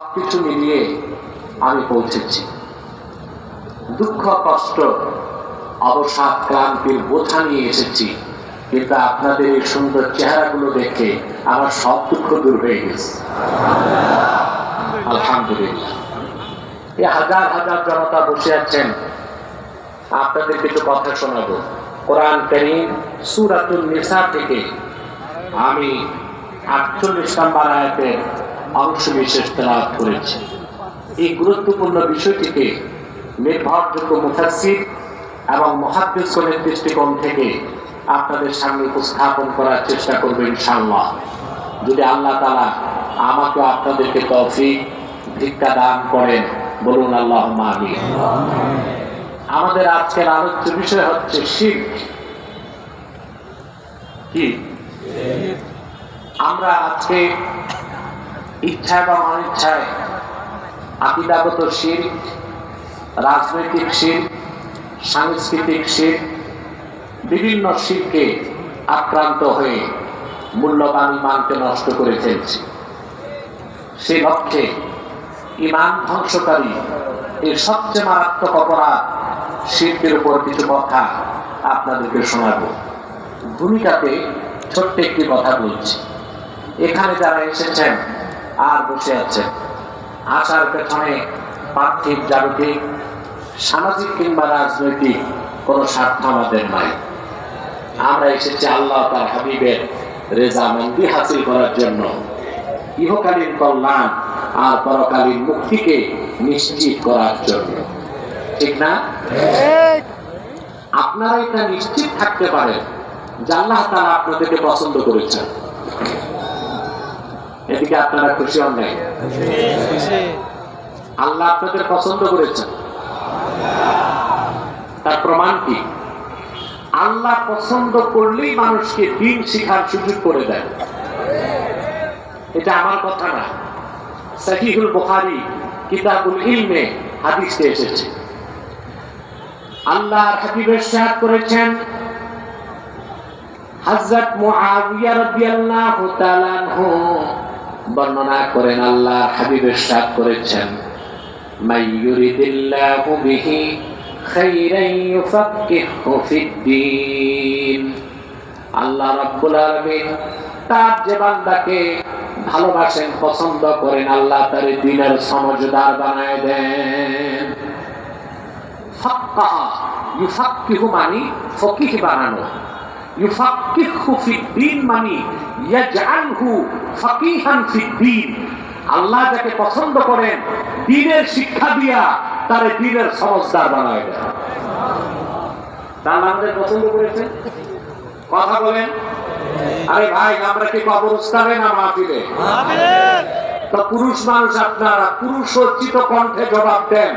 কিছু মিলিয়ে আমি পৌঁছেছি। দুঃখ, কষ্ট, অবসাদ, ক্লান্তির বোঝা নিয়ে এসেছি। কিন্তু আপনাদের এই সুন্দর চেহারাগুলো দেখে আমার সব দুঃখ দূর হয়ে গেছে। আলহামদুলিল্লাহ। এই হাজার হাজার জনতা বসে আছেন। আপনাদের কিছু কথা শোনাবো। কোরআন করিম সুরাতুল নিসা থেকে আমি আটচল্লিশ নম্বর আয়াতের অংশ তেলাওয়াত করেছি। এই গুরুত্বপূর্ণ বিষয়টিকে নির্ভরযোগ্য মুফাসির এবং মহাদ্দেশনের দৃষ্টিকোণ থেকে আপনাদের সামনে উপস্থাপন করার চেষ্টা করবে ইনশাল্লাহ যদি আল্লাহ তালা আমাকে আপনাদেরকে তৌফিক, ভিক্ষা দান করেন, বলুন আল্লাহ আমি আমাদের আজকের আলোচ্য বিষয় হচ্ছে শিখ কি? আমরা আজকে ইচ্ছা এবং অনিচ্ছায় আকিদাগত শির, রাজনৈতিক শির, সাংস্কৃতিক শির, বিভিন্ন শিরকে আক্রান্ত হয়ে মূল্যবান ইমানকে নষ্ট করে ফেলছি। সে লক্ষ্যে ইমান ধ্বংসকারী এর সবচেয়ে মারাত্মক অপরাধ শিল্পের উপর কিছু কথা আপনাদেরকে শোনাব। ভূমিকাতে ছোট্ট একটি কথা বলছি। এখানে যারা এসেছেন আর বসে আছেন আসার পেছনে পার্থিব জাগতিক সামাজিক কিংবা রাজনৈতিক কোনো স্বার্থ আমাদের নাই। আমরা এসেছি আল্লাহ তার হাবিবের রেজামন্দি হাসিল করার জন্য। ইহকালীন কল্যাণ আর পরকালীন মুক্তিকে নিশ্চিত করার জন্য। ঠিক না? আপনারা এটা নিশ্চিত থাকতে পারেন যে আল্লাহ তারা আপনাদেরকে পছন্দ করেছেন। এদিকে আপনারা খুশি হন নাই? আল্লাহ আপনাদের পছন্দ করেছেন। তার প্রমাণ কি? আল্লাহ পছন্দ করলেই মানুষকে দিন শিখার সুযোগ করে দেয়। এটা আমার কথা না। সহিহুল বুখারী কিতাবুল ইলমে হাদিসে এসেছে। আল্লাহ হাবিবের সাহায্য করেছেন, হযরত মুআবিয়া রাদিয়াল্লাহু তাআলা বর্ণনা করেন আল্লাহ হাবিবের সাহায্য করেছেন। মাই ইউরিদিল্লাহু বিহি খাইরান ইউফাক্কিহু ফিদ্দিন। আল্লাহ রাব্বুল আলামিন তার যে বান্দাকে ভালোবাসেন, পছন্দ করেন, আল্লাহ তার দিনের সমঝদার বানায় দেন। ফাক্কাহা, ইউফাক্কিহু মানি ফকিহ বানানো। ইউফাক্কিহু ফিদ্দিন মানি ইয়াজআলহু ফাকিহান ফিদ্দিন। আল্লাহ যাকে পছন্দ করেন দিনের শিক্ষা দিয়া তার দিনের বানায় দেন তার আমাদের পছন্দ করেছেন? কথা বলেন। আরে ভাই আমরা কি কবরস্থানে না মাহফিলে? তো পুরুষ মানুষ আপনারা পুরুষ অর্চিত কণ্ঠে জবাব দেন।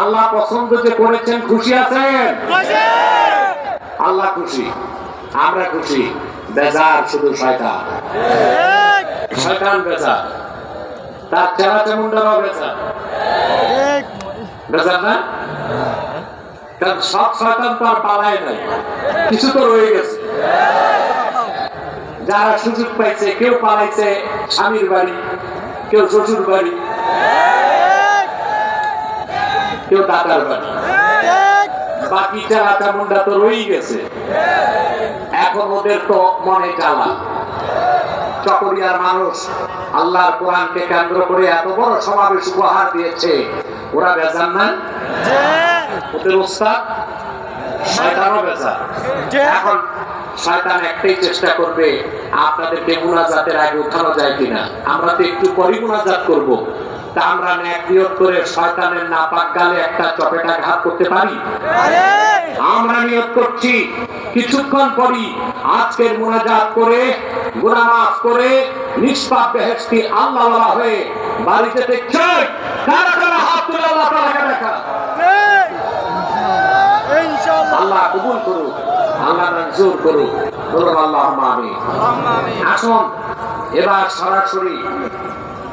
আল্লাহ পছন্দ যে করেছেন খুশি আছেন? আল্লাহ খুশি। আমরা খুশি বেজার শুধু শয়তান। শয়তান বেজার। তার চেহারা চেমুন্ডারাও বেজার। বেজার না? কারণ সব শয়তান তো আর পালায় নাই। কিছু তো রয়ে গেছে। যারা সুযোগ পাইছে কেউ পালাইছে স্বামীর বাড়ি কেউ শ্বশুর বাড়ি কেউ দাদার বাড়ি। বাকি তো গেছে। এখন ওদের তো মনে জ্বালা। চকরিয়ার মানুষ আল্লাহর কোরআনকে কেন্দ্র করে এত বড় সমাবেশ উপহার দিয়েছে, ওরা বেজান না? ওদের উস্তাদ? শয়তানও বেজা এখন শয়তান একটাই চেষ্টা করবে, আপনাদেরকে মুনাজাতের আগে উঠানো যায় কিনা? আমরা তো একটু পরই করব। আমরা ন্যাক নিয়োগ করে শয়তানের নাপাক গালে একটা চপেটা ঘাত করতে পারি? আমরা নিয়োগ করছি। কিছুক্ষণ পরই আজকের মুনাজাত করে গুনাহ মাফ করে, নিষ্পাপ বেহেশতি আল্লাহ হয়ে বাড়িতে দেখছে কারা কারা হাত তুলে আল্লাহ তাআলাকে দেখা আল্লাহ কবুল করুক, আল্লাহ মঞ্জুর করুক। বলুন আল্লাহ আসুন, এবার সরাসরি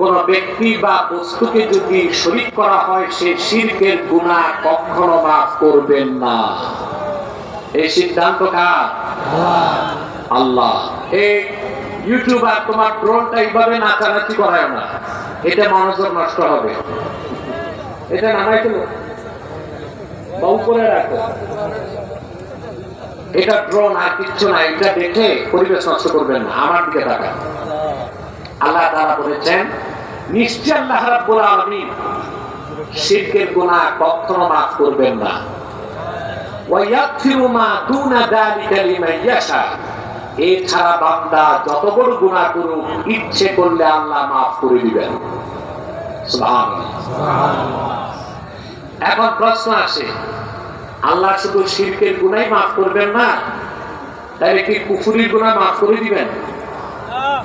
কোন ব্যক্তি বা বস্তুকে যদি শরীক করা হয়, সে শিরকের গুনাহ কখনো মাফ করবেন না। এই সিদ্ধান্ত আল্লাহ। এই ইউটিউবার, তোমার ড্রোনটা এইভাবে নাচানাচি করায় না। এটা মনোযোগ নষ্ট হবে। এটা নামাই তুলো বা উপরে রাখো। এটা ড্রোন আর কিচ্ছু না, এটা দেখে পরিবেশ নষ্ট করবেন না। আমার দিকে তাকান। আল্লাহ তাআলা বলেছেন নিশ্চয় আল্লাহ রাব্বুল আলামিন শিরকের গুনাহ কখনো মাফ করবেন না। ওয়ায়াগফিরু মা দুনা যালিকা লিমান ইয়াশা। বান্দা যত বড় গুনাহ করুক, ইচ্ছে করলে আল্লাহ মাফ করে দিবেন। এখন প্রশ্ন আসে, আল্লাহ শুধু শিরকের গুনাই মাফ করবেন না, তাহলে কি কুফুরির গুনাহ মাফ করে দিবেন?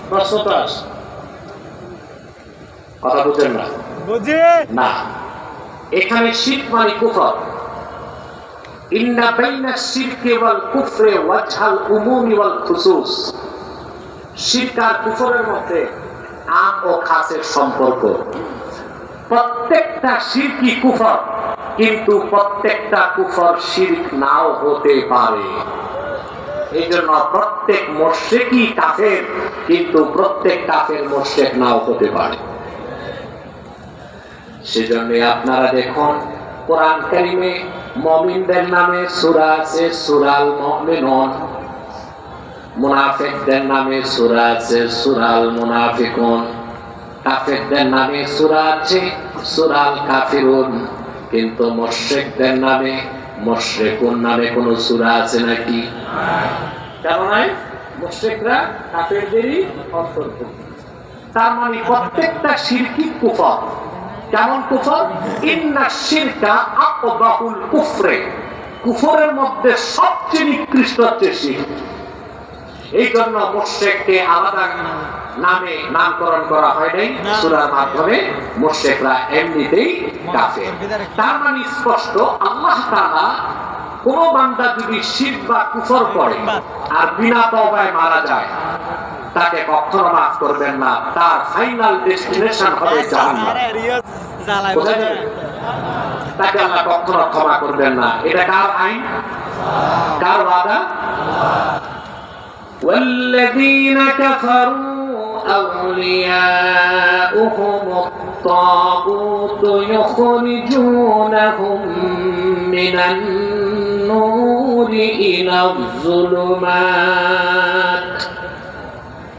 প্রশ্ন তো আসে। কথা বুঝেন না? না। এখানে মানে কুফর। ইন্না বাইনা শিরকে ওয়াল কুফরে ওয়াজহাল উমুমি ওয়াল খুসুস। শিরক আর কুফরের মধ্যে আম ও খাসের সম্পর্ক। প্রত্যেকটা শিরকি কুফর কিন্তু প্রত্যেকটা কুফর শিরক নাও হতে পারে। এই জন্য প্রত্যেক মোর্শেকই কাফের কিন্তু প্রত্যেক কাফের মোর্শেক নাও হতে পারে। সেজন্য আপনারা দেখুন, কোরআন কারিমে মমিনদের নামে সূরা আছে, সূরাল মুমিনুন। মুনাফিকদের নামে সূরা আছে, সূরাল মুনাফিকুন। কাফেরদের নামে সূরা আছে, সূরাল কাফিরুন। কিন্তু মুশরিকদের নামে, মুশরিকুন নামে কোনো সূরা আছে নাকি? কেন নাই? মুশরিকরা কাফেরদেরই অন্তর্ভুক্ত। তার মানে প্রত্যেকটা শিরকি কুফর। কুফর ইন্না শিরকা আকবাহুল কুফরে। কুফরের মধ্যে সবচেয়ে নিকৃষ্ট হচ্ছে শিরক এই জন্য আলাদা নামে নামকরণ করা হয় নাই। সূরার মাধ্যমে এমনিতেই কাফের। তার মানে স্পষ্ট আল্লাহ তাআলা কোন বান্দা যদি শিরক বা কুফর করে আর বিনা তওবায় মারা যায় তাকে কখনো মাফ করবেন না তার ফাইনাল ডেস্টিনেশন হবে জাহান্নাম আরে রিয়াজ জ্বালায় বোঝা যায়? তাকে আল্লাহ কখনো ক্ষমা করবেন না এটা কার আইন কার ওয়াদা والذين كفروا أولياؤهم الطاغوت يخرجونهم من النور إلى الظلمات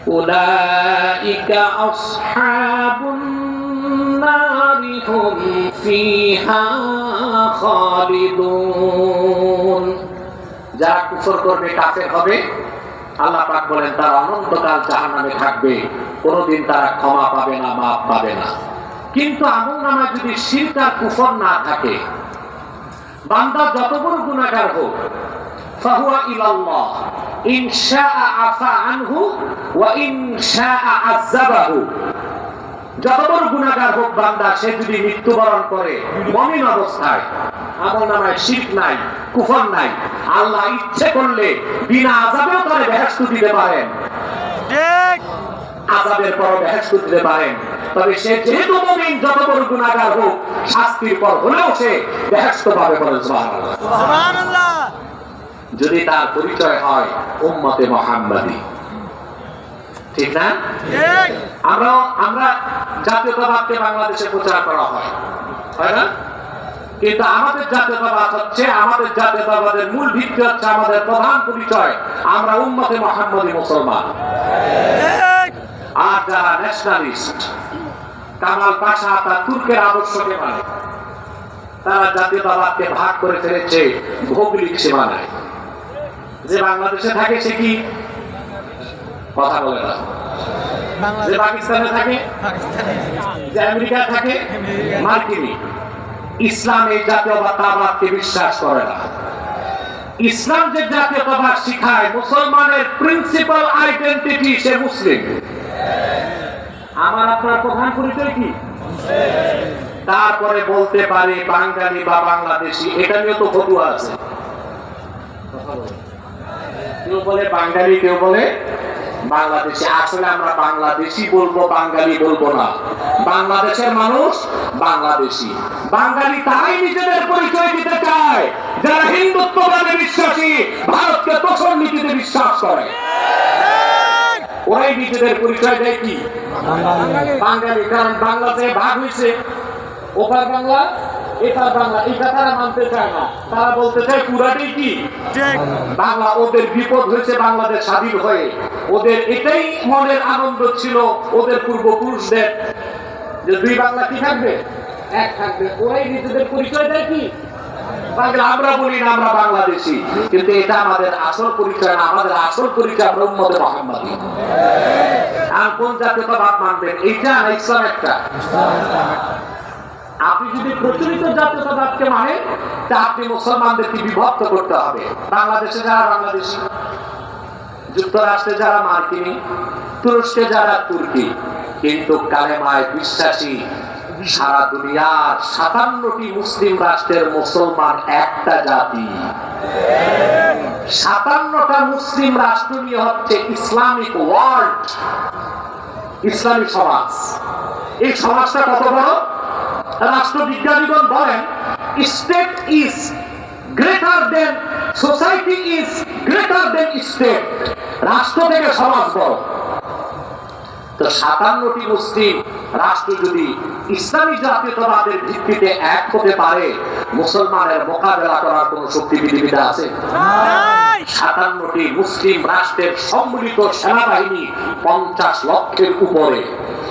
أولئك أصحاب النار هم فيها خالدون যারা কুফর করবে কাফের হবে আল্লাহ পাক বলেন তারা অনন্তকাল জাহান্নামে থাকবে কোনোদিন তারা ক্ষমা পাবে না মাফ পাবে না কিন্তু আমল নামায় যদি শিরক আর কুফর না থাকে বান্দা যত বড় গুণাগার হোক ফাহুয়া ইলাল্লাহ ইন শাআ আফা আনহু ওয়া যত বড় গুণাগার হোক বান্দা সে যদি মৃত্যুবরণ করে মমিন অবস্থায় আমল নামায় শিরক নাই কুফর নাই আল্লাহ ইচ্ছে করলে বিনা আযাবেও তারে বেহেশত দিতে পারেন। ঠিক। পর বেহেশত দিতে পারেন। তবে সে যেহেতু মুমিন যত বড় গুণাগার হোক শাস্তির পর হলেও সে বেহেশত পাবে বলেন সুবহানাল্লাহ। সুবহানাল্লাহ। যদি তার পরিচয় হয় উম্মতে মুহাম্মাদি। ঠিক না? আমরা আমরা জাতীয়তাবাদকে বাংলাদেশে প্রচার করা হয়। হয় না? কিন্তু আমাদের জাতীয়তাবাদ হচ্ছে আমাদের জাতীয়তাবাদের মূল ভিত্তি হচ্ছে আমাদের প্রধান পরিচয় আমরা উম্মতে মোহাম্মদী মুসলমান। ঠিক। আর যারা ন্যাশনালিস্ট কামাল পাশা তার তুর্কের আদর্শকে মানে তারা জাতীয়তাবাদকে ভাগ করে ফেলেছে ভৌগোলিক সীমানায়। যে বাংলাদেশে থাকে সে কি? কথা বলে না। যে পাকিস্তানে থাকে? যে আমেরিকা থাকে? মার্কিনী। ইসলাম এই জাতীয়তাবাদকে বিশ্বাস করে না। ইসলাম যে জাতীয়তাবাদ শিখায় মুসলমানের প্রিন্সিপাল আইডেন্টিটি সে মুসলিম। আমার আপনার প্রধান পরিচয় কি? তারপরে বলতে পারে বাঙালি বা বাংলাদেশি এটা নিয়ে তো ফটুয়া আছে। কেউ বলে বাঙালি, কেউ বলে বাংলাদেশি। আসলে আমরা বাংলাদেশি বলব, বাঙালি বলব না। বাংলাদেশের মানুষ বাংলাদেশি। বাঙালি তারাই নিজেদের পরিচয় দিতে চায়। যারা হিন্দুত্ববাদে বিশ্বাসী, ভারতকে দোষর নীতিতে বিশ্বাস করে। ওরাই নিজেদের পরিচয় দেয় কি? বাঙালি। কারণ বাংলাদেশে ভাগ হয়েছে। ওপার বাংলা এপার বাংলা, এটা তারা মানতে চায় না। তারা বলতে চায় কি? বাংলা, ওদের বিপদ হয়েছে বাংলাদেশ স্বাধীন হয়ে। ওদের এটাই মনের আনন্দ ছিল ওদের পূর্বপুরুষদের। যে দুই বাংলা কি থাকবে? এক থাকবে। ওরাই নিজেদের পরিচয় দেয় কি? আমরা বলি না, আমরা বাংলাদেশি। কিন্তু এটা আমাদের আসল পরিচয় না, আমাদের আসল পরিচয় আমরা মোহাম্মদী। আর কোন জাতীয়তাবাদ মানবেন? এইটা ইসলাম একটা। আপনি যদি প্রচলিত জাতীয়তাবাদকে তা আপনি মুসলমানদেরকে বিভক্ত করতে হবে। বাংলাদেশে যারা বাংলাদেশি, যুক্তরাষ্ট্রে যারা মার্কিনী, তুরস্কে যারা তুর্কি, কিন্তু কালেমায় বিশ্বাসী সারা দুনিয়ার সাতান্নটি মুসলিম রাষ্ট্রের মুসলমান একটা জাতি। সাতান্নটা মুসলিম রাষ্ট্র নিয়ে হচ্ছে ইসলামিক ওয়ার্ল্ড, ইসলামিক সমাজ। এই সমাজটা কত বড়? রাষ্ট্রবিজ্ঞানীগণ বলেন state is greater than society is greater than state. রাষ্ট্র থেকে সমাজ বড়। তো সাতান্নটি মুসলিম রাষ্ট্র যদি ইসলামী জাতীয়তাবাদের ভিত্তিতে এক হতে পারে মুসলমানের মোকাবেলা করার কোন শক্তি পৃথিবীতে আছে? সাতান্নটি মুসলিম রাষ্ট্রের সম্মিলিত সেনাবাহিনী পঞ্চাশ লক্ষের উপরে।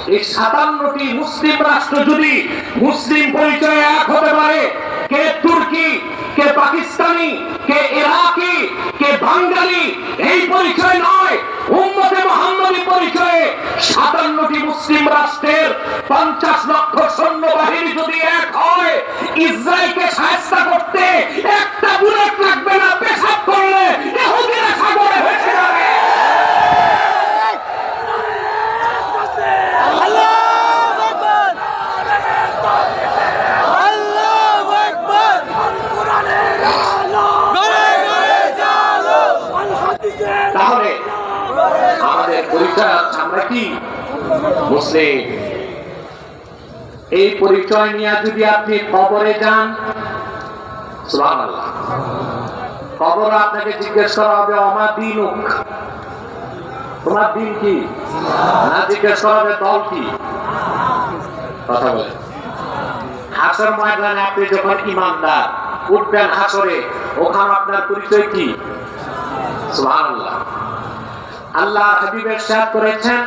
এই সাতান্নটি মুসলিম রাষ্ট্র যদি মুসলিম পরিচয়ে এক হতে পারে, কে তুর্কি, কে পাকিস্তানি, কে ইরাকি, কে বাঙালি, এই পরিচয় নয়। উম্মতে মোহাম্মদী পরিচয়ে সাতান্নটি মুসলিম রাষ্ট্রের পঞ্চাশ লক্ষ সৈন্যবাহিনী যদি এক হয়, ইসরায়েলকে সাহায্য করতে একটা বুলেট লাগবে না পেশাব করলে ইহুদিরা সাগরে ভেসে যাবে আল্লাহু আকবার আল্লাহু আকবার গড়ে গড়ে চলো তাহলে আমাদের পরিচয় হচ্ছে আমরা কি? এই পরিচয় নিয়ে যদি আপনি কবরে যান কবর আপনাকে জিজ্ঞেস করা হবে আমার দিন তোমার দিন কি? না, জিজ্ঞেস করা হবে, দল কি? কথা বলে। হাসর ময়দানে আপনি যখন ইমানদার, উঠবেন হাসরে, ওখানে আপনার পরিচয় কি? সুবহানাল্লাহ। আল্লাহ হাবিবের সাথ করেছেন,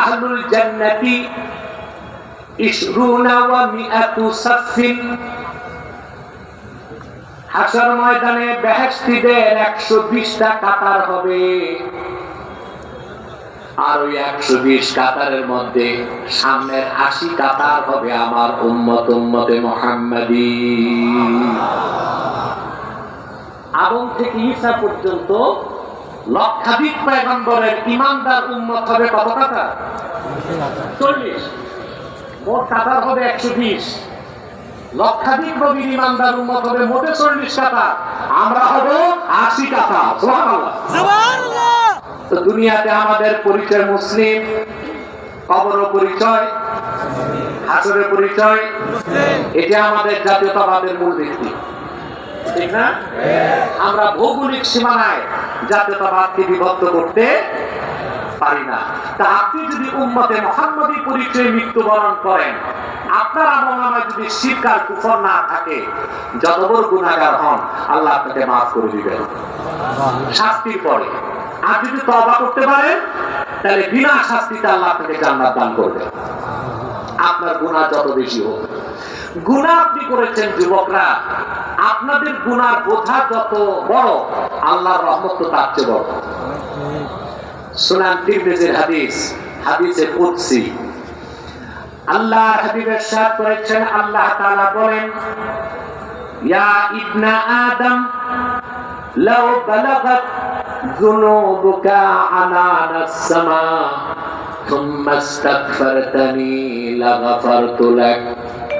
আহলুল জান্নাতি ইশরুনা ওয়া মিআতু সাফিন হাসর ময়দানে বেহেশতীদের 120টা কাতার হবে। আর ওই 120 কাতারের মধ্যে সামনের 80 কাতার হবে আমার উম্মত, উম্মতে মুহাম্মাদি। আদম থেকে ঈসা পর্যন্ত লক্ষাধিক পয়গম্বরের ইমানদার উম্মত হবে কত কাতার চল্লিশ। মোট কাতার হবে একশো বিশ। লক্ষাধিক নবীর ইমানদার উম্মত হবে মোটে চল্লিশ কাতার আমরা হব আশি কাতার তো দুনিয়াতে আমাদের পরিচয় মুসলিম কবর পরিচয় হাসরের পরিচয়। এটা আমাদের জাতীয়তাবাদের মূল ভিত্তি। ঠিক না? আমরা ভৌগোলিক সীমানায় জাতীয়তাবাদকে বিভক্ত করতে পারি না। তা আপনি যদি উম্মতে মোহাম্মদী পরিচয়ে মৃত্যুবরণ করেন, আপনার বিনা আল্লাহ আপনার গুণা যত বেশি হোক। গুণা আপনি করেছেন যুবকরা আপনাদের গুনার বোঝা যত বড় আল্লাহর রহমত তো তার চেয়ে বড় সুনান তিরমিজির হাদিস হাদিসে কুদসি আল্লাহ হাবিবের সাথ করেছেন আল্লাহ তাআলা বলেন ইয়া ইবনা আদম লাউ বালাগাত ذنوبك عنان السماء ثم استغفرتني লাগাফারতু লাক